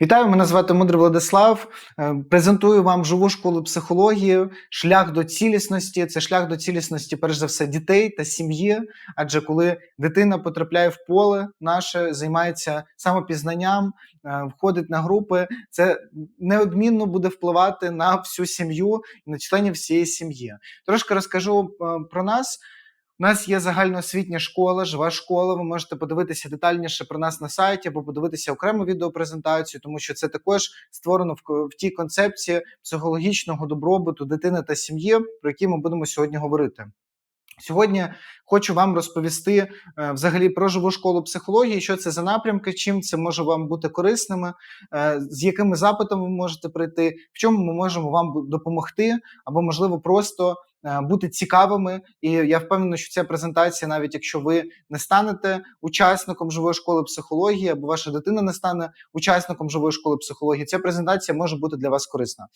Вітаю, мене звати Мудрий Владислав. Е, Презентую вам живу школу психології, шлях до цілісності. Це шлях до цілісності, перш за все, дітей та сім'ї. Адже коли дитина потрапляє в поле наше, займається самопізнанням, е, входить на групи, це неодмінно буде впливати на всю сім'ю на членів всієї сім'ї. Трошки розкажу е, про нас. У нас є загальноосвітня школа, жива школа. Ви можете подивитися детальніше про нас на сайті або подивитися окрему відеопрезентацію, тому що це також створено в, в тій концепції психологічного добробуту дитини та сім'ї, про які ми будемо сьогодні говорити. Сьогодні хочу вам розповісти е, взагалі про живу школу психології, що це за напрямки, чим це може вам бути корисними, е, з якими запитами ви можете прийти, в чому ми можемо вам допомогти, або можливо просто е, бути цікавими. І я впевнений, що ця презентація, навіть якщо ви не станете учасником живої школи психології, або ваша дитина не стане учасником живої школи психології, ця презентація може бути для вас корисна.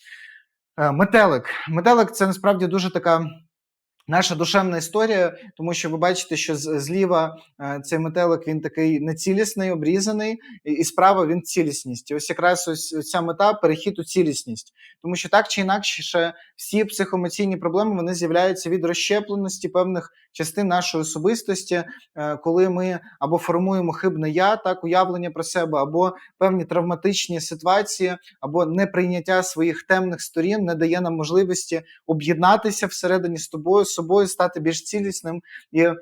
Метелик. Метелик це насправді дуже така. Наша душевна історія, тому що ви бачите, що зліва е, цей метелик він такий нецілісний, обрізаний, і, справа він цілісність. І ось якраз ось ця мета перехід у цілісність. Тому що так чи інакше, всі психоемоційні проблеми вони з'являються від розщепленості певних частин нашої особистості, е, коли ми або формуємо хибне я, так уявлення про себе, або певні травматичні ситуації, або неприйняття своїх темних сторін не дає нам можливості об'єднатися всередині з тобою, собою, стати більш цілісним і е,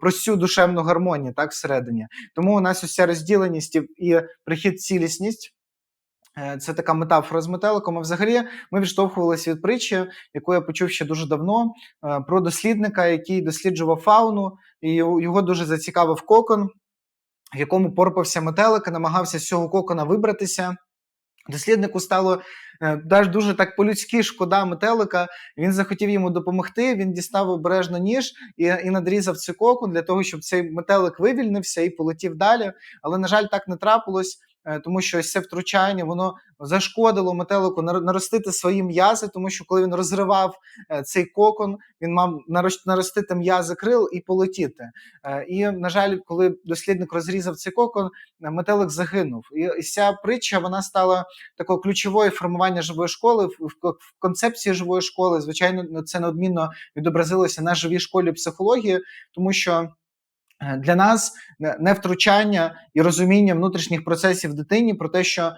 про цю душевну гармонію, так всередині. Тому у нас ця розділеність і, прихід цілісність. е, Це така метафора з метеликом. А взагалі ми відштовхувалися від притчі, яку я почув ще дуже давно, е, про дослідника, який досліджував фауну, і його дуже зацікавив кокон, в якому порпався метелик, намагався з цього кокона вибратися. Досліднику стало е, даже дуже так по-людськи шкода метелика. Він захотів йому допомогти. Він дістав обережно ніж і, і надрізав цей коку для того, щоб цей метелик вивільнився і полетів далі. Але, на жаль, так не трапилось, е, тому що ось це втручання воно зашкодило метелику нар- наростити свої м'язи, тому що коли він розривав е, цей кокон, він мав наростити м'язи крил і полетіти. Е, І, на жаль, коли дослідник розрізав цей кокон, е, метелик загинув. І, ця притча вона стала такою ключовою формування живої школи в концепції живої школи. Звичайно, ну, це неодмінно відобразилося на живій школі психології, тому що. Е, Для нас не- не втручання і розуміння внутрішніх процесів дитині про те, що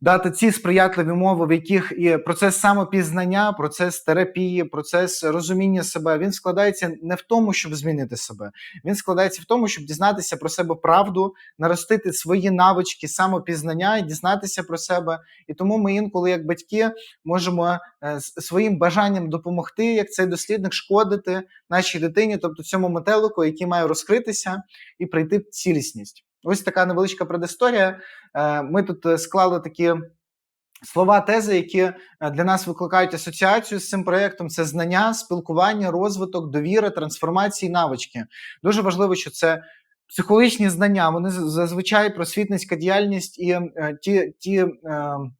дати ці сприятливі умови, в яких і процес самопізнання, процес терапії, процес розуміння себе, він складається не в тому, щоб змінити себе. Він складається в тому, щоб дізнатися про себе правду, наростити свої навички самопізнання і дізнатися про себе. І тому ми інколи, як батьки, можемо е, своїм бажанням допомогти, як цей дослідник, шкодити нашій дитині, тобто цьому метелику, який має розкритися і прийти в цілісність. Ось така невеличка предісторія. Е, Ми тут е, склали такі слова, тези, які е, для нас викликають асоціацію з цим проєктом. Це знання, спілкування, розвиток, довіра, трансформації, навички. Дуже важливо, що це. Психологічні знання, вони зазвичай просвітницька діяльність і е, ті, ті е,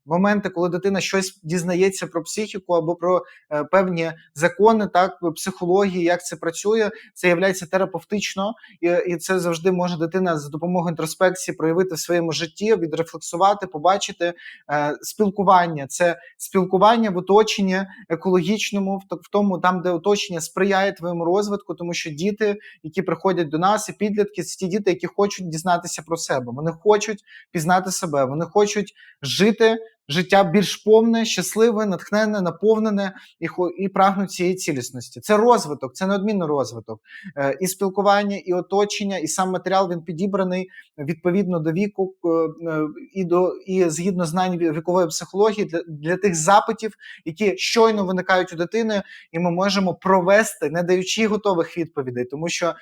моменти, коли дитина щось дізнається про психіку або про е, певні закони, так психології, як це працює, це є терапевтично, і, і це завжди може дитина за допомогою інтроспекції проявити в своєму житті, відрефлексувати, побачити е, спілкування. Це спілкування в оточенні екологічному, в, тому, там, де оточення сприяє твоєму розвитку, тому що діти, які приходять до нас, і підлітки, ті діти, які хочуть дізнатися про себе. Вони хочуть пізнати себе, вони хочуть жити. Життя більш повне, щасливе, натхнене, наповнене і, хо- і прагнуть цієї цілісності. Це розвиток, це неодмінно розвиток. Е, і спілкування, і оточення, і сам матеріал він підібраний відповідно до віку е, е, і до і згідно знань вікової психології для, для тих запитів, які щойно виникають у дитини, і ми можемо провести, не даючи готових відповідей, тому що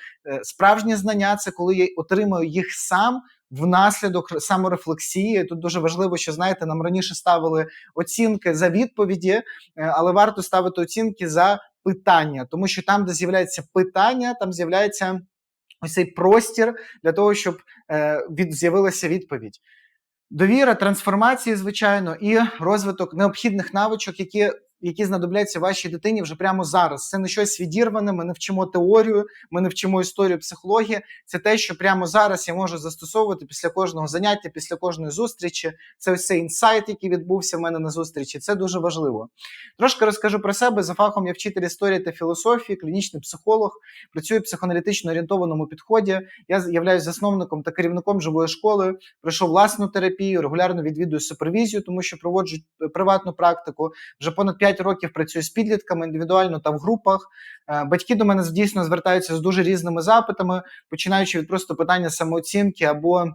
справжні знання це коли я отримую їх сам. Внаслідок саморефлексії тут дуже важливо, що знаєте, нам раніше ставили оцінки за відповіді, е, але варто ставити оцінки за питання, тому що там, де з'являється питання, там з'являється ось цей простір для того, щоб е, від, з'явилася відповідь. Довіра, трансформації, звичайно, і розвиток необхідних навичок, які які знадобляться вашій дитині вже прямо зараз. Це не щось відірване. Ми не вчимо теорію, ми не вчимо історію психології. Це те, що прямо зараз я можу застосовувати після кожного заняття, після кожної зустрічі. Це ось цей інсайт, який відбувся в мене на зустрічі. Це дуже важливо. Трошки розкажу про себе. За фахом я вчитель історії та філософії, клінічний психолог, працюю в психоаналітично орієнтованому підході. Я являюсь засновником та керівником живої школи. Пройшов власну терапію, регулярно відвідую супервізію, тому що проводжу е, приватну практику. Вже понад 5 років працюю з підлітками індивідуально та в групах. Е, Батьки до мене дійсно звертаються з дуже різними запитами, починаючи від просто питання самооцінки або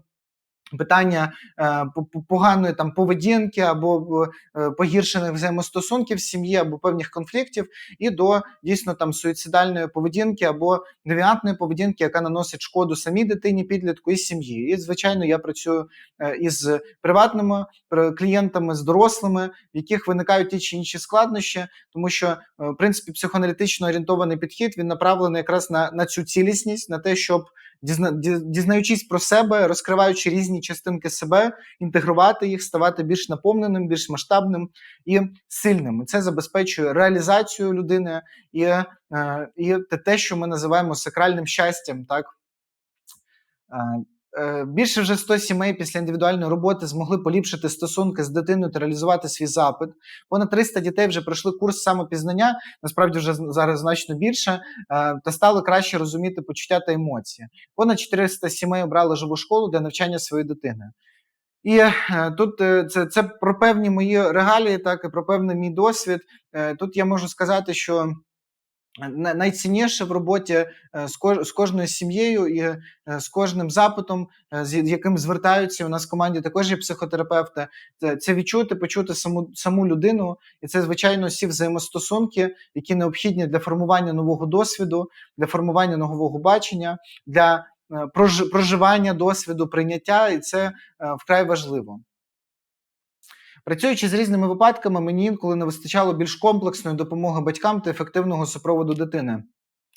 питання е, по- по- поганої там поведінки або е, погіршених взаємостосунків в сім'ї або певних конфліктів, і до дійсно там суїцидальної поведінки або девіантної поведінки, яка наносить шкоду самій дитині, підлітку і сім'ї. І звичайно, я працюю е, із приватними клієнтами, з дорослими, в яких виникають ті чи інші складнощі, тому що в принципі психоаналітично орієнтований підхід він направлений якраз на, на цю цілісність, на те, щоб дізна, дізнаючись про себе, розкриваючи різні частинки себе, інтегрувати їх, ставати більш наповненим, більш масштабним і сильним. Це забезпечує реалізацію людини і, е, і те- що ми називаємо сакральним щастям. Так? Е, Більше вже 100 сімей після індивідуальної роботи змогли поліпшити стосунки з дитиною та реалізувати свій запит. Понад 300 дітей вже пройшли курс самопізнання, насправді вже зараз значно більше, е, та стали краще розуміти почуття та емоції. Понад 400 сімей обрали живу школу для навчання своєї дитини. І е, тут це, це про певні мої регалії, так і про певний мій досвід. Тут я можу сказати, що найцінніше в роботі е, з, кожною сім'єю і е, з кожним запитом, е, з яким звертаються. У нас в команді також є психотерапевти. Це, відчути, почути саму, саму людину, і це, звичайно, всі взаємостосунки, які необхідні для формування нового досвіду, для формування нового бачення, для проживання досвіду, прийняття, і це вкрай важливо. Працюючи з різними випадками, мені інколи не вистачало більш комплексної допомоги батькам та ефективного супроводу дитини.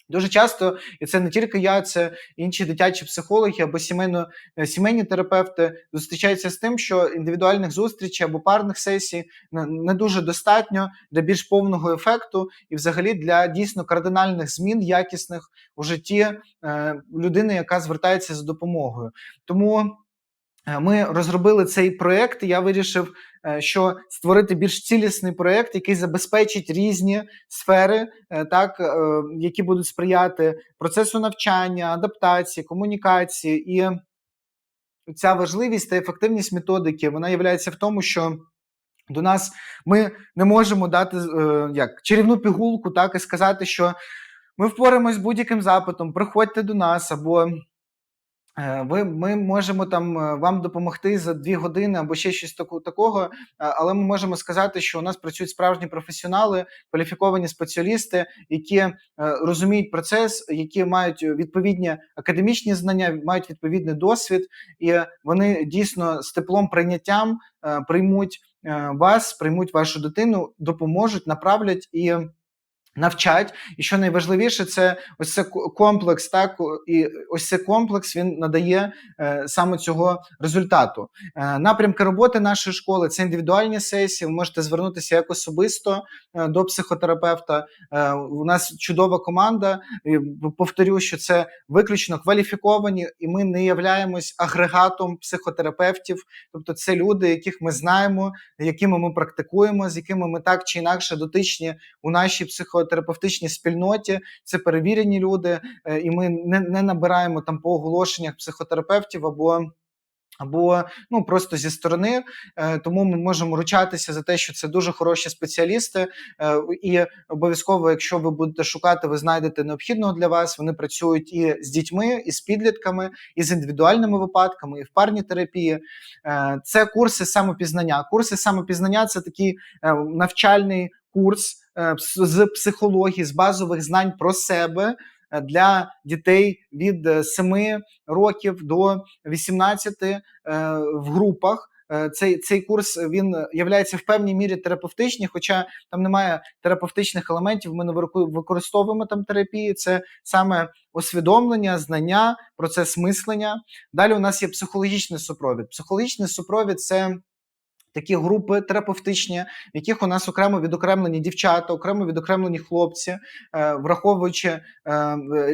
Дуже часто, і це не тільки я, це інші дитячі психологи або сімейно, е, сімейні терапевти зустрічаються з тим, що індивідуальних зустрічей або парних сесій не, дуже достатньо для більш повного ефекту і, взагалі, для дійсно кардинальних змін якісних у житті е, людини, яка звертається за допомогою. Тому Ми розробили цей проект. Я вирішив, е, що створити більш цілісний проект, який забезпечить різні сфери, е, так е, які будуть сприяти процесу навчання, адаптації, комунікації. І ця важливість та ефективність методики вона є в тому, що до нас ми не можемо дати е, як чарівну пігулку, так і сказати, що ми впораємось з будь-яким запитом, приходьте до нас або. Е, Ви, ми можемо там е, вам допомогти за дві години або ще щось такого, е, але ми можемо сказати, що у нас працюють справжні професіонали, кваліфіковані спеціалісти, які розуміють процес, які мають відповідні академічні знання, мають відповідний досвід, і вони дійсно з теплом прийняттям приймуть вас, приймуть вашу дитину, допоможуть, направлять і. Навчать, і що найважливіше, це ось це комплекс, так і ось цей комплекс він надає е, саме цього результату. Е, напрямки роботи нашої школи це індивідуальні сесії. Ви можете звернутися як особисто е, до психотерапевта. Е, у нас чудова команда. І повторю, що це виключно кваліфіковані, і ми не являємось агрегатом психотерапевтів. Тобто, це люди, яких ми знаємо, якими ми практикуємо, з якими ми так чи інакше дотичні у нашій психотерапевтичній спільноті. Це перевірені люди, е, і ми не, не набираємо там по оголошеннях психотерапевтів або. Або ну просто зі сторони, Е, тому ми можемо ручатися за те, що це дуже хороші спеціалісти, Е, і обов'язково, якщо ви будете шукати, ви знайдете необхідного для вас. Вони працюють і з дітьми, і з підлітками, і з індивідуальними випадками, і в парній терапії. Це курси самопізнання. Курси самопізнання це такий навчальний курс з психології, з базових знань про себе е, для дітей від е, 7 років до 18 е, в групах. Е, Цей, цей курс він є в певній мірі терапевтичний, хоча там немає терапевтичних елементів. Ми не використовуємо там терапії. Це саме усвідомлення, знання, процес мислення. Далі у нас є психологічний супровід. Психологічний супровід це такі групи терапевтичні, в яких у нас окремо відокремлені дівчата, окремо відокремлені хлопці, е, враховуючи е,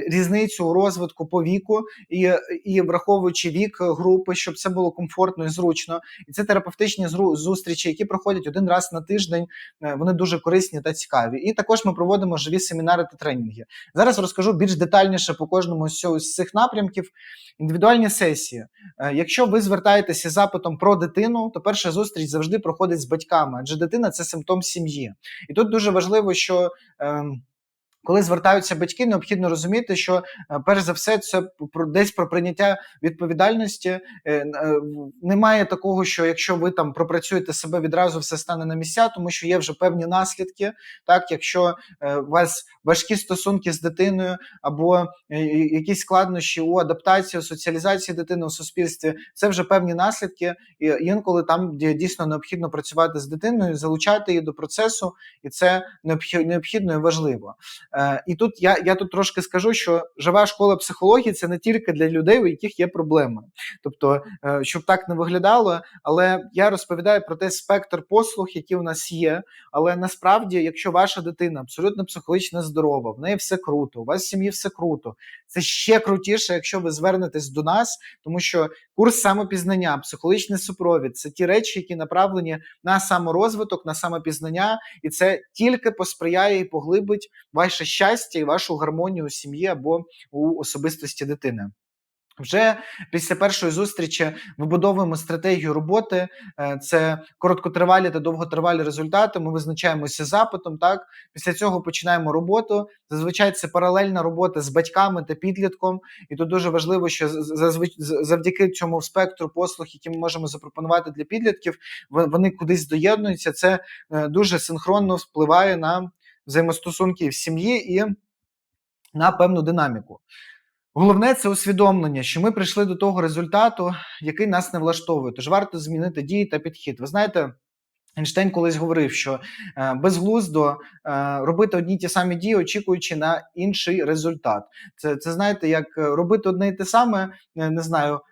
різницю у розвитку по віку і і враховуючи вік групи, щоб це було комфортно і зручно. І це терапевтичні зустрічі, які проходять один раз на тиждень. Е, вони дуже корисні та цікаві. І також ми проводимо живі семінари та тренінги. Зараз розкажу більш детальніше по кожному з цих напрямків. Індивідуальні сесії. Якщо ви звертаєтеся запитом про дитину, то перша зустріч завжди проходить з батьками, адже дитина це симптом сім'ї. І тут дуже важливо, що. Е, коли звертаються батьки, необхідно розуміти, що е, перш за все це про десь про прийняття відповідальності. Е, е, немає такого, що якщо ви там пропрацюєте себе відразу, все стане на місця, тому що є вже певні наслідки. Так, якщо у вас важкі стосунки з дитиною або якісь складнощі у адаптації, соціалізації дитини у суспільстві, це вже певні наслідки, і інколи там дійсно необхідно працювати з дитиною, залучати її до процесу, і це необхідно і важливо. Е, І тут я я тут трошки скажу, що жива школа психології це не тільки для людей, у яких є проблеми. Тобто, е, щоб так не виглядало, але я розповідаю про той спектр послуг, які у нас є. Але насправді, якщо ваша дитина абсолютно психологічно здорова, в неї все круто, у вас в сім'ї все круто. Це ще крутіше, якщо ви звернетесь до нас, тому що курс самопізнання, психологічний супровід це ті речі, які направлені на саморозвиток, на самопізнання, і це тільки посприяє і поглибить ваше щастя і вашу гармонію у сім'ї або у особистості дитини. Вже після першої зустрічі вибудовуємо стратегію роботи. Е, це короткотривалі та довготривалі результати. Ми визначаємося запитом. Так, після цього починаємо роботу. Зазвичай це паралельна робота з батьками та підлітком, і тут дуже важливо, що завдяки цьому спектру послуг, які ми можемо запропонувати для підлітків, вони кудись доєднуються. Це е, дуже синхронно впливає на взаємостосунки в сім'ї і на певну динаміку. Головне це усвідомлення, що ми прийшли до того результату, який нас не влаштовує. Тож варто змінити дії та підхід. Ви знаєте, Ейнштейн колись говорив, що е, безглуздо е, робити одні ті самі дії, очікуючи на інший результат. Це це знаєте, як робити одне і те саме, е, не знаю, Е,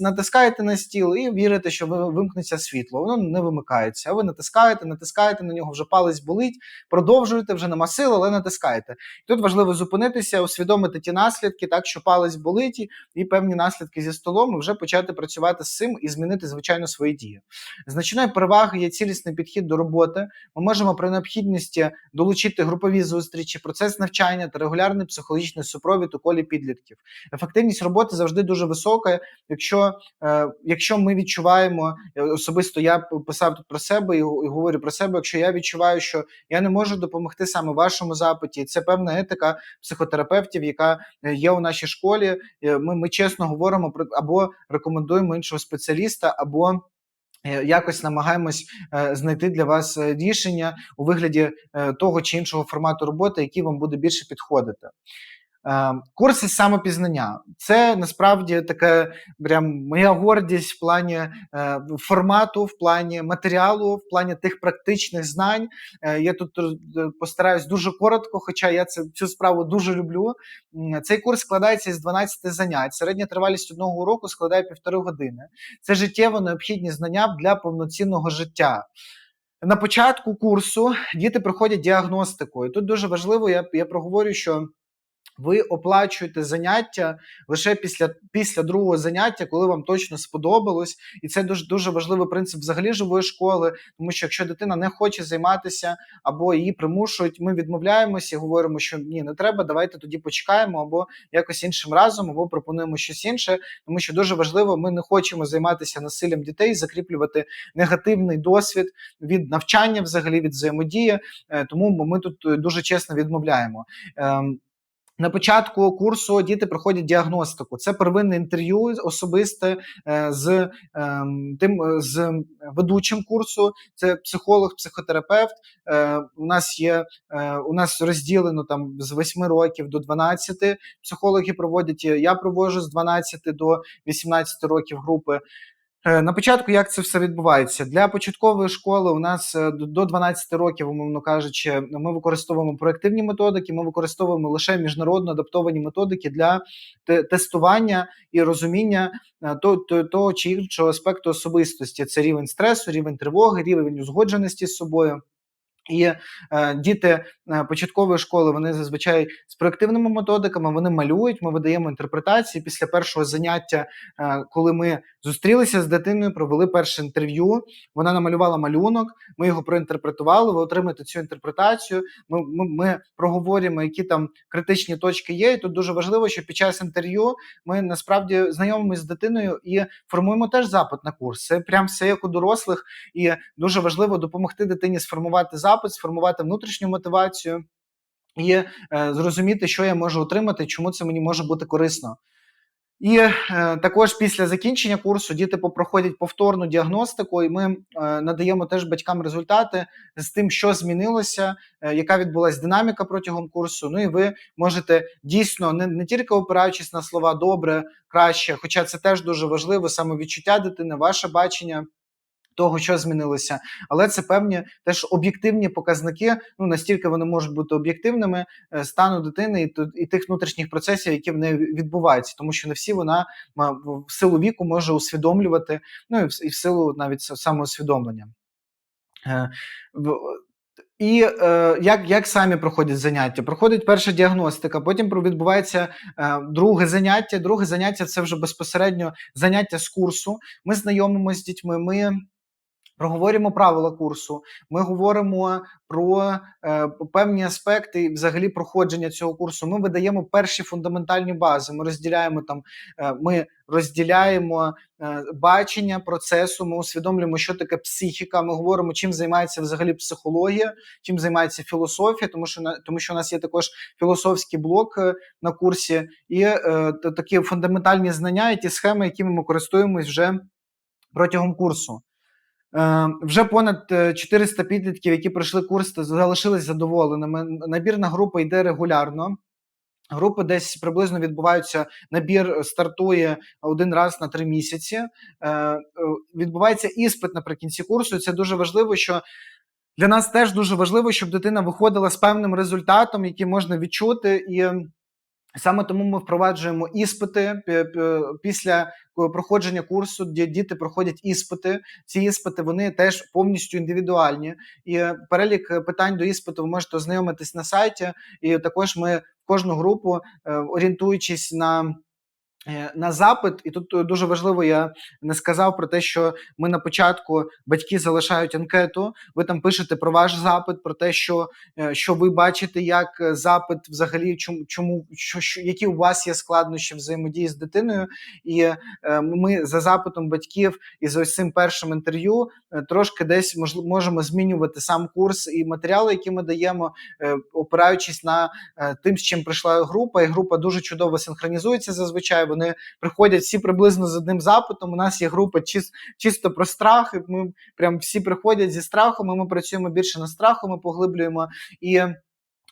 натискаєте на стіл і вірите, що вимкнеться світло. Воно не вимикається. А ви натискаєте, натискаєте на нього, вже палець болить, продовжуєте, вже нема сил, але натискаєте. Тут важливо зупинитися, усвідомити ті наслідки, так що палець болить, і певні наслідки зі столом, і вже почати працювати з цим і змінити, звичайно, свої дії. Значною перевагою є цілісний підхід до роботи. Ми можемо при необхідності долучити групові зустрічі, процес навчання та регулярний психологічний супровід у колі підлітків. Ефективність роботи завжди дуже висока висока. Якщо е, якщо ми відчуваємо, е, особисто я писав тут про себе і, говорю про себе, якщо я відчуваю, що я не можу допомогти саме вашому запиті, це певна етика психотерапевтів, яка е, є у нашій школі. Ми, ми чесно говоримо про або рекомендуємо іншого спеціаліста, або Якось намагаємось знайти для вас рішення у вигляді того чи іншого формату роботи, який вам буде більше підходити. Ем, курси самопізнання це насправді таке прям моя гордість в плані е, формату, в плані матеріалу, в плані тих практичних знань. Е, я тут е, постараюсь дуже коротко, хоча я це цю справу дуже люблю. Цей курс складається із 12 занять. Середня тривалість одного уроку складає півтори години. Це життєво необхідні знання для повноцінного життя. На початку курсу діти проходять діагностику, і тут дуже важливо, я, я проговорю, що. Ви оплачуєте заняття лише після після другого заняття, коли вам точно сподобалось, і це дуже дуже важливий принцип взагалі живої школи. Тому що якщо дитина не хоче займатися або її примушують, ми відмовляємося і говоримо, що ні, не треба. Давайте тоді почекаємо, або якось іншим разом, або пропонуємо щось інше. Тому що дуже важливо, ми не хочемо займатися насиллям дітей, закріплювати негативний досвід від навчання, взагалі від взаємодії. Е, тому ми тут дуже чесно відмовляємо. На початку курсу діти проходять діагностику. Це первинне інтерв'ю особисте е, з ем, тим з ведучим курсу. Це психолог, психотерапевт. Е, у нас є е, у нас розділено там з 8 років до 12 психологи проводять. Я проводжу з 12 до 18 років групи. Е, на початку як це все відбувається? Для початкової школи у нас е, до 12 років, умовно кажучи, ми використовуємо проективні методики, ми використовуємо лише міжнародно адаптовані методики для тестування і розуміння е, того чи іншого аспекту особистості. Це рівень стресу, рівень тривоги, рівень узгодженості з собою. І е, діти е, початкової школи вони зазвичай з проективними методиками вони малюють. Ми видаємо інтерпретації після першого заняття, е, коли ми зустрілися з дитиною, провели перше інтерв'ю. Вона намалювала малюнок. Ми його проінтерпретували. Ви отримаєте цю інтерпретацію. Ми, ми, ми проговорюємо, які там критичні точки є. І тут дуже важливо, що під час інтерв'ю ми насправді знайомимося з дитиною і формуємо теж запит на курс. Це прям все як у дорослих, і дуже важливо допомогти дитині сформувати запит запит, сформувати внутрішню мотивацію і е, зрозуміти, що я можу отримати, чому це мені може бути корисно. І е, також після закінчення курсу діти проходять повторну діагностику, і ми е, надаємо теж батькам результати з тим, що змінилося, е, яка відбулася динаміка протягом курсу. Ну і ви можете дійсно не, не тільки опираючись на слова добре, краще, хоча це теж дуже важливо, саме відчуття дитини, ваше бачення того, що змінилося, але це певні теж об'єктивні показники. Ну настільки вони можуть бути об'єктивними е, стану дитини і і тих внутрішніх процесів, які в неї відбуваються, тому що не всі вона в силу віку може усвідомлювати, ну і в, силу навіть самоусвідомлення. Е, і е, як як самі проходять заняття? Проходить перша діагностика, потім відбувається е, друге заняття. Друге заняття це вже безпосередньо заняття з курсу. Ми знайомимося з дітьми. ми Проговорюємо правила курсу, ми говоримо про е, певні аспекти взагалі проходження цього курсу. Ми видаємо перші фундаментальні бази. Ми розділяємо там, е, ми розділяємо е, бачення процесу. Ми усвідомлюємо, що таке психіка. Ми говоримо, чим займається взагалі психологія, чим займається філософія, тому що на тому, що у нас є також філософський блок е, на курсі, і е, такі фундаментальні знання, і ті схеми, якими ми користуємось вже протягом курсу. Е, вже понад 400 е, підлітків, які пройшли курс, залишились задоволеними. Набірна група йде регулярно. Групи десь приблизно відбуваються. Набір стартує один раз на три місяці. Е, відбувається іспит наприкінці курсу. Це дуже важливо, що для нас теж дуже важливо, щоб дитина виходила з певним результатом, який можна відчути, і саме тому ми впроваджуємо іспити після проходження курсу, де діти проходять іспити. Ці іспити вони теж повністю індивідуальні. І перелік питань до іспиту ви можете ознайомитись на сайті. І також ми кожну групу е, орієнтуючись на Е, на запит, і тут е, дуже важливо, я не сказав про те, що ми на початку батьки залишають анкету. Ви там пишете про ваш запит, про те, що е, що ви бачите, як запит взагалі, чому чому що, що які у вас є складнощі взаємодії з дитиною. І е, ми за запитом батьків і за ось цим першим інтерв'ю трошки десь мож, можемо змінювати сам курс і матеріали, які ми даємо, е, опираючись на е, тим, з чим прийшла група, і група дуже чудово синхронізується зазвичай вони приходять всі приблизно з одним запитом. У нас є група чис, чисто про страх. і Ми прям всі приходять зі страхом. і Ми працюємо більше на страху, ми поглиблюємо і.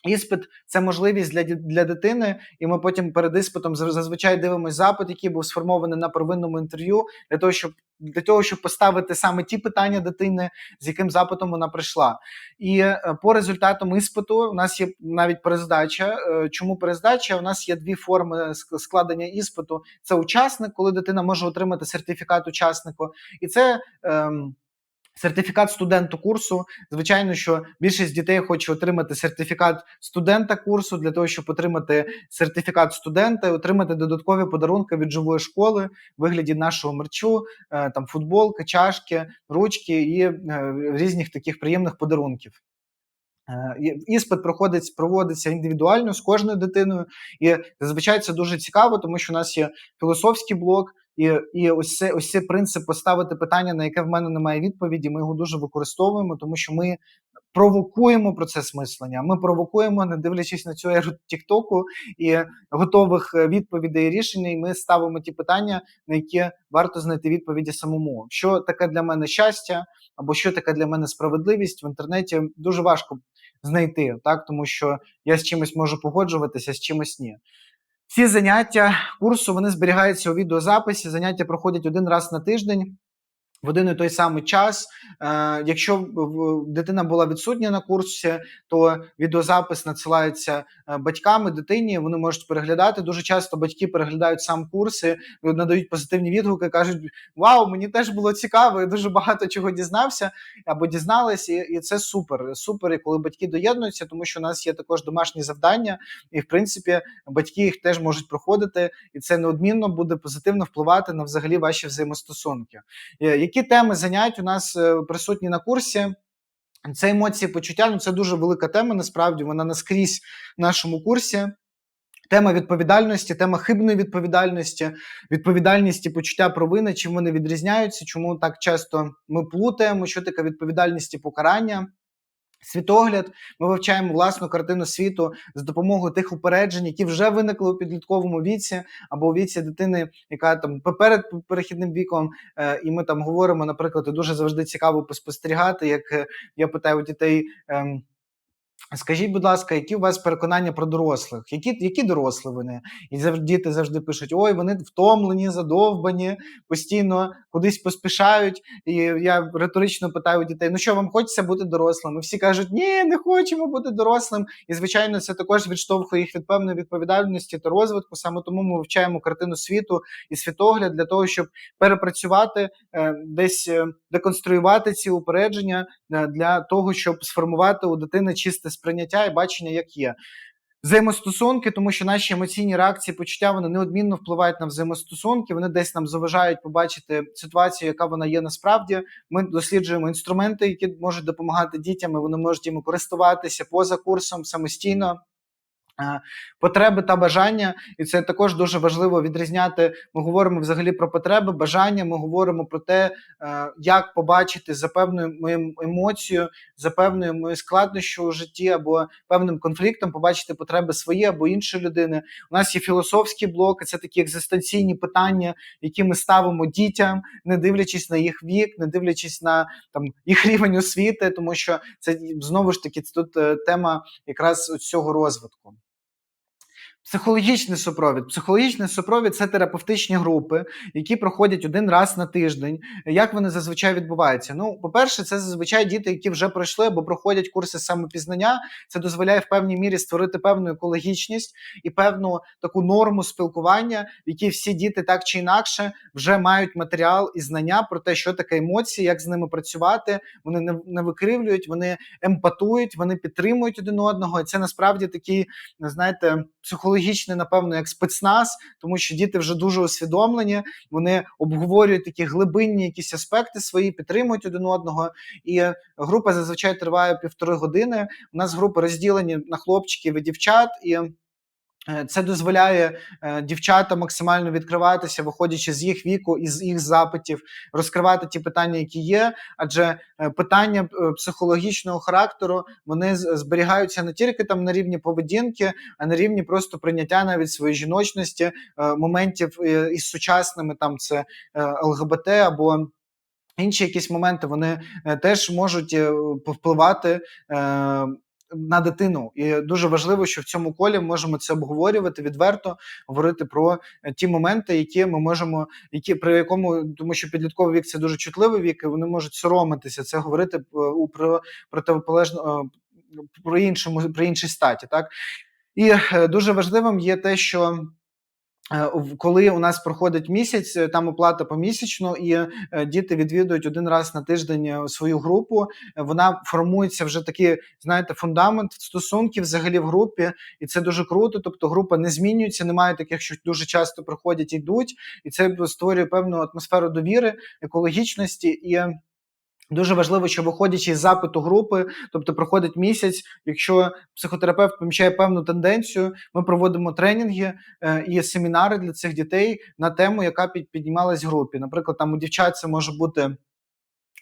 Іспит це можливість для для дитини, і ми потім перед іспитом зазвичай дивимося запит, який був сформований на первинному інтерв'ю, для того, щоб для того, щоб поставити саме ті питання дитини, з яким запитом вона прийшла. І е, по результатам іспиту у нас є навіть перездача. Е, чому перездача? У нас є дві форми складення іспиту: це учасник, коли дитина може отримати сертифікат учаснику, і це. Ем, Сертифікат студенту курсу. Звичайно, що більшість дітей хоче отримати сертифікат студента курсу для того, щоб отримати сертифікат студента і отримати додаткові подарунки від живої школи в вигляді нашого мерчу, е, там футболки, чашки, ручки і е, різних таких приємних подарунків. Е, іспит проходить, проводиться індивідуально з кожною дитиною, і зазвичай це дуже цікаво, тому що у нас є філософський блок, і і ось це ось цей принцип поставити питання, на яке в мене немає відповіді. Ми його дуже використовуємо, тому що ми провокуємо процес мислення. Ми провокуємо, не дивлячись на цю еру Тіктоку і готових е, відповідей і рішень. Ми ставимо ті питання, на які варто знайти відповіді самому. Що таке для мене щастя, або що таке для мене справедливість в інтернеті дуже важко знайти, так тому що я з чимось можу погоджуватися, з чимось ні. Ці заняття курсу вони зберігаються у відеозаписі. Заняття проходять один раз на тиждень. В один і той самий час. Е, Якщо дитина була відсутня на курсі, то відеозапис надсилається е, батькам і дитині. Вони можуть переглядати. Дуже часто батьки переглядають сам курси, е, надають позитивні відгуки, кажуть: Вау, мені теж було цікаво, я дуже багато чого дізнався або дізналась, і, і це супер. Супер, і коли батьки доєднуються, тому що у нас є також домашні завдання, і в принципі батьки їх теж можуть проходити, і це неодмінно буде позитивно впливати на взагалі ваші взаємостосунки. Які теми занять у нас е, присутні на курсі? Це емоції, почуття. Ну це дуже велика тема. Насправді вона наскрізь в нашому курсі. Тема відповідальності, тема хибної відповідальності, відповідальність і почуття провини, чим вони відрізняються, чому так часто ми плутаємо, що таке відповідальність і покарання. Світогляд, ми вивчаємо власну картину світу з допомогою тих упереджень, які вже виникли у підлітковому віці, або у віці дитини, яка там перед перехідним віком, е, і ми там говоримо, наприклад, і дуже завжди цікаво поспостерігати, як е, я питаю у дітей. ем, Скажіть, будь ласка, які у вас переконання про дорослих? Які які дорослі вони? І завжди діти завжди пишуть: ой, вони втомлені, задовбані, постійно кудись поспішають. І я риторично питаю дітей: ну що вам хочеться бути дорослим? І всі кажуть, ні, не хочемо бути дорослим. І звичайно, це також відштовхує їх від певної відповідальності та розвитку. Саме тому ми вивчаємо картину світу і світогляд для того, щоб перепрацювати е, десь е, деконструювати ці упередження е, для того, щоб сформувати у дитини чисте сприйняття і бачення, як є. Взаємостосунки, тому що наші емоційні реакції, почуття вони неодмінно впливають на взаємостосунки. Вони десь нам заважають побачити ситуацію, яка вона є насправді. Ми досліджуємо інструменти, які можуть допомагати дітям. і Вони можуть їм користуватися поза курсом самостійно. Потреби та бажання, і це також дуже важливо відрізняти. Ми говоримо взагалі про потреби, бажання. Ми говоримо про те, е, як побачити за певною моєю емоцією, за певною моєю складнощою у житті або певним конфліктом, побачити потреби свої або іншої людини. У нас є філософські блоки, це такі екзистенційні питання, які ми ставимо дітям, не дивлячись на їх вік, не дивлячись на там їх рівень освіти, тому що це знову ж таки тут е, тема якраз цього розвитку. Психологічний супровід. Психологічний супровід це терапевтичні групи, які проходять один раз на тиждень. Як вони зазвичай відбуваються? Ну, по-перше, це зазвичай діти, які вже пройшли або проходять курси самопізнання. Це дозволяє в певній мірі створити певну екологічність і певну таку норму спілкування, в якій всі діти так чи інакше вже мають матеріал і знання про те, що таке емоції, як з ними працювати. Вони не, не викривлюють, вони емпатують, вони підтримують один одного. І це насправді такий, знаєте, психологічний, напевно, як спецназ, тому що діти вже дуже усвідомлені, вони обговорюють такі глибинні якісь аспекти свої, підтримують один одного. І група зазвичай триває півтори години. У нас групи розділені на хлопчиків і дівчат. і Це дозволяє е, дівчатам максимально відкриватися, виходячи з їх віку і з їх запитів, розкривати ті питання, які є. Адже е, питання е, психологічного характеру вони зберігаються не тільки там на рівні поведінки, а на рівні просто прийняття навіть своєї жіночності, е, моментів е, із сучасними там це е, ЛГБТ або. Інші якісь моменти вони е, теж можуть е, повпливати е, на дитину. І дуже важливо, що в цьому колі ми можемо це обговорювати відверто, говорити про е, ті моменти, які ми можемо, які при якому, тому що підлітковий вік це дуже чутливий вік, і вони можуть соромитися це говорити е, у про протиполежно е, про іншому про іншій статі. Так і дуже важливим є те, що. Е, Коли у нас проходить місяць, е, там оплата помісячно, і е, діти відвідують один раз на тиждень свою групу. Вона формується вже такий, знаєте, фундамент стосунків взагалі в групі, і це дуже круто. Тобто група не змінюється, немає таких, що дуже часто приходять і йдуть, і це створює певну атмосферу довіри, екологічності і. Дуже важливо, що виходячи із запиту групи, тобто проходить місяць, якщо психотерапевт помічає певну тенденцію, ми проводимо тренінги е, і семінари для цих дітей на тему, яка під, піднімалась в групі. Наприклад, там у дівчат це може бути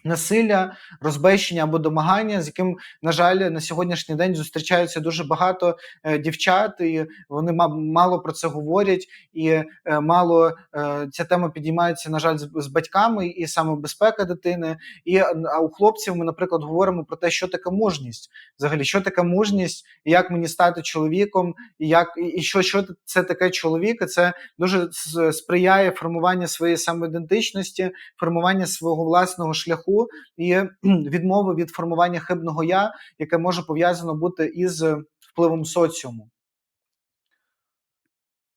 Насилля, розбещення або домагання, з яким, на жаль, на сьогоднішній день зустрічаються дуже багато е, дівчат, і вони мало про це говорять, і е, мало е, ця тема підіймається, на жаль, з, батьками, і саме безпека дитини. І а у хлопців ми, наприклад, говоримо про те, що таке мужність, взагалі, що таке мужність, як мені стати чоловіком, і як і що що це таке чоловік. І Це дуже сприяє формуванню своєї самоідентичності, формуванню свого власного шляху шляху і відмови від формування хибного я, яке може пов'язано бути із впливом соціуму.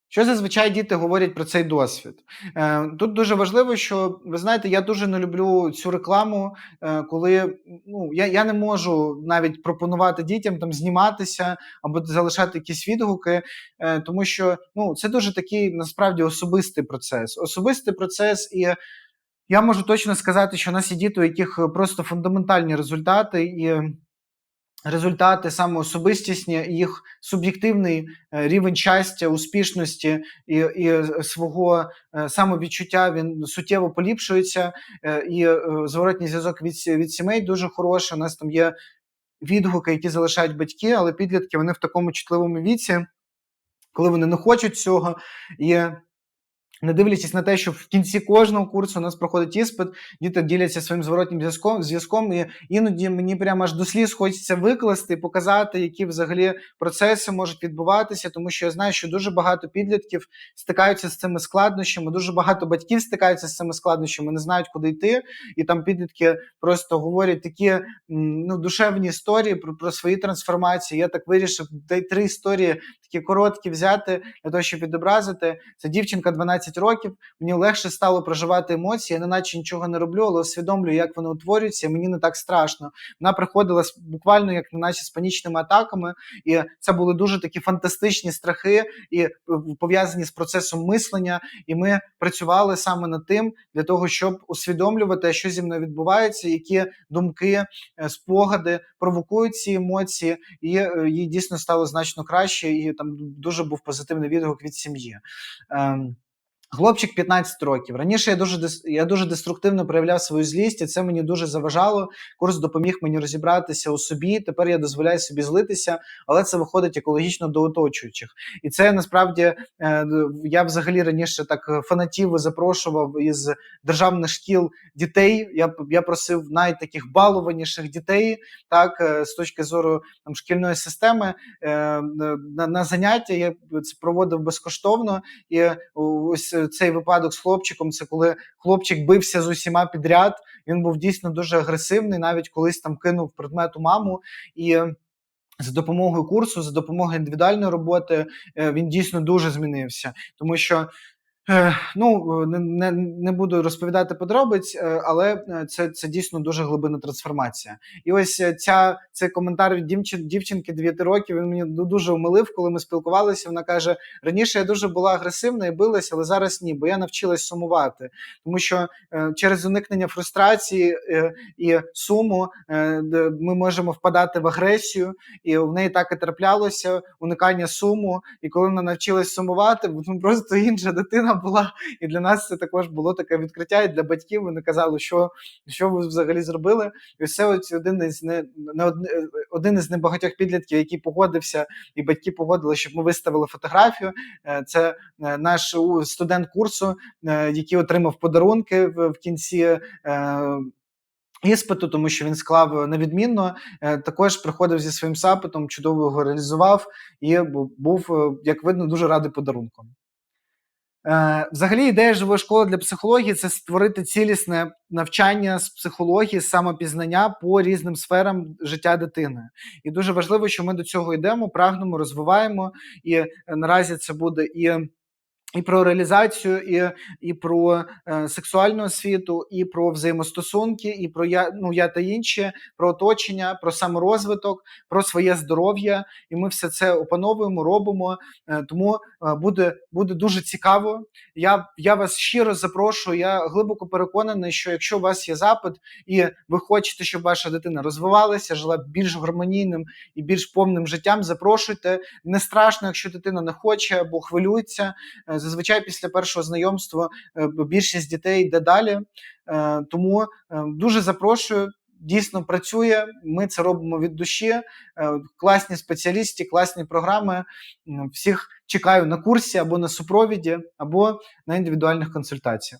Що зазвичай діти говорять про цей досвід? Е, тут дуже важливо, що ви знаєте, я дуже не люблю цю рекламу, е, коли ну я я не можу навіть пропонувати дітям там зніматися або залишати якісь відгуки, е, тому що ну це дуже такий насправді особистий процес. Особистий процес і я можу точно сказати, що у нас є діти, у яких е, просто фундаментальні результати, і результати саме особистісні, їх суб'єктивний е, рівень щастя, успішності і і свого е, самовідчуття він суттєво поліпшується. І зворотній зв'язок від від сімей дуже хороший. У нас там є відгуки, які залишають батьки, але підлітки вони в такому чутливому віці, коли вони не хочуть цього. і не дивлячись на те, що в кінці кожного курсу у нас проходить іспит, діти діляться своїм зворотнім зв'язком зв'язком, і іноді мені прямо аж до сліз хочеться викласти, показати, які взагалі процеси можуть відбуватися, тому що я знаю, що дуже багато підлітків стикаються з цими складнощами, дуже багато батьків стикаються з цими складнощами, не знають, куди йти, і там підлітки просто говорять такі ну, душевні історії про, про свої трансформації. Я так вирішив три історії такі короткі взяти для того, щоб відобразити. Це дівчинка 12 15 років, мені легше стало проживати емоції, я неначе нічого не роблю, але усвідомлюю, як вони утворюються, мені не так страшно. Вона приходила буквально як неначе з панічними атаками, і це були дуже такі фантастичні страхи і е, пов'язані з процесом мислення. І ми працювали саме над тим для того, щоб усвідомлювати, що зі мною відбувається, які думки, е, спогади провокують ці емоції, і е, їй дійсно стало значно краще, і там дуже був позитивний відгук від сім'ї. Ем, Хлопчик 15 років. Раніше я дуже я дуже деструктивно проявляв свою злість, і це мені дуже заважало. Курс допоміг мені розібратися у собі. Тепер я дозволяю собі злитися, але це виходить екологічно до оточуючих. І це насправді е, я взагалі раніше так фанатів запрошував із державних шкіл дітей. Я я просив найтаких балованіших дітей, так е, з точки зору там шкільної системи е, на, на заняття. Я це проводив безкоштовно і ось цей випадок з хлопчиком, це коли хлопчик бився з усіма підряд. Він був дійсно дуже агресивний, навіть колись там кинув предмету маму і. За допомогою курсу, за допомогою індивідуальної роботи, е, він дійсно дуже змінився, тому що Е, ну, е, не не буду розповідати подробиць, е, але це це дійсно дуже глибинна трансформація. І ось ця цей коментар від дівчин, дівчинки 9 років. Він мені дуже умилив, коли ми спілкувалися. Вона каже: раніше я дуже була агресивна і билася, але зараз ні, бо я навчилась сумувати. Тому що через уникнення фрустрації і суму ми можемо впадати в агресію, і в неї так і траплялося уникання суму. І коли вона навчилась сумувати, просто інша дитина була, і для нас це також було таке відкриття. І для батьків вони казали, що що ви взагалі зробили. І все ось один із не, не один із небагатьох підлітків, який погодився, і батьки погодили, щоб ми виставили фотографію. Е, це е, наш студент курсу, е, який отримав подарунки в кінці. Іспиту, тому що він склав невідмінно, також приходив зі своїм запитом, чудово його реалізував і був, як видно, дуже радий подарунком. Е, взагалі, ідея живої школи для психології це створити цілісне навчання з психології, самопізнання по різним сферам життя дитини. І дуже важливо, що ми до цього йдемо, прагнемо, розвиваємо. І е, наразі це буде і і про реалізацію, і і про е, сексуальну освіту, і про взаємостосунки, і про я ну я та інші, про оточення, про саморозвиток, про своє здоров'я. І ми все це опановуємо, робимо. Е, тому е, буде буде дуже цікаво. Я я вас щиро запрошую. Я глибоко переконаний, що якщо у вас є запит, і ви хочете, щоб ваша дитина розвивалася, жила більш гармонійним і більш повним життям. Запрошуйте. Не страшно, якщо дитина не хоче або хвилюється. Е, зазвичай після першого знайомства е, більшість дітей йде далі. Е, Тому е, дуже запрошую. Дійсно працює. Ми це робимо від душі. Класні спеціалісти, класні програми. Всіх чекаю на курсі або на супровіді, або на індивідуальних консультаціях.